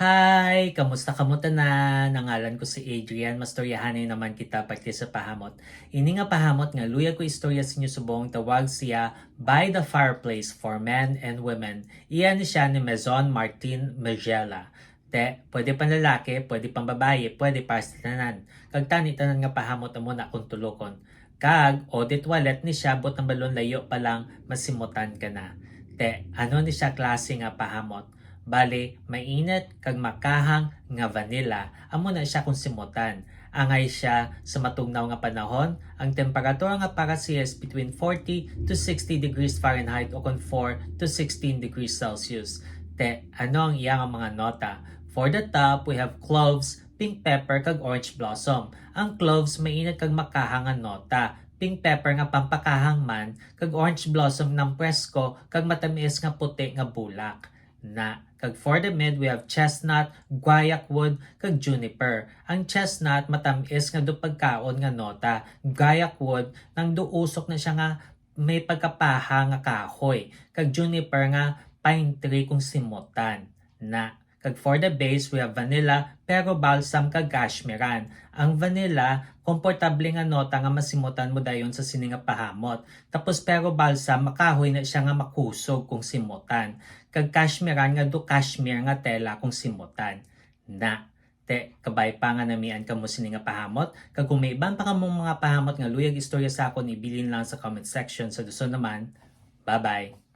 Hi! Kamusta kamuta na? Nangalan ko si Adrian. Mastoryahanay naman kita pagti sa pahamot. Ini nga pahamot nga luya ko istorya sa inyo subong tawag siya By the Fireplace for Men and Women. Iyan siya ni Maison Martin Magella. Te, pwede pang lalaki, pwede pang babae, pwede para sa tanan. Kag tani tanan nga pahamot amo na kung tulokon. Kag, audit wallet ni siya, bot ang balon layo pa lang, masimutan ka na. Te, ano ni siya klase nga pahamot? Bale, mainit kag makahang nga vanilla, amo na siya kung simutan. Angay siya sa matugnaw nga panahon, ang temperatura nga para siya is between 40 to 60 degrees Fahrenheit o kung 4 to 16 degrees Celsius. Te, ano ang iyang mga nota? For the top, we have cloves, pink pepper kag orange blossom. Ang cloves mainit kag makahang nga nota. Pink pepper nga pampakahang man, kag orange blossom ng presko kag matamis nga puti nga bulak. Na kag for the mid we have chestnut, guayak wood kag juniper. Ang chestnut matamis nga do pagkaon nga nota. Guayak wood nang duusok na siya nga may pagkapaha nga kahoy. Kag juniper nga pine tree kung simutan. Na Kag for the base, we have vanilla, pero balsam kag cashmeran. Ang vanilla, komportable nga nota nga masimutan mo dayon sa sininga pahamot. Tapos pero balsam, makahoy na siya nga makusog kung simutan. Kag cashmeran nga do cashmere nga tela kung simutan. Na, te, kabay pa nga namian ka mo sininga pahamot. Kag kung may iban pa ka mong mga pahamot nga luyag istorya sa akon, ibilin lang sa comment section. Sa duso naman, bye-bye!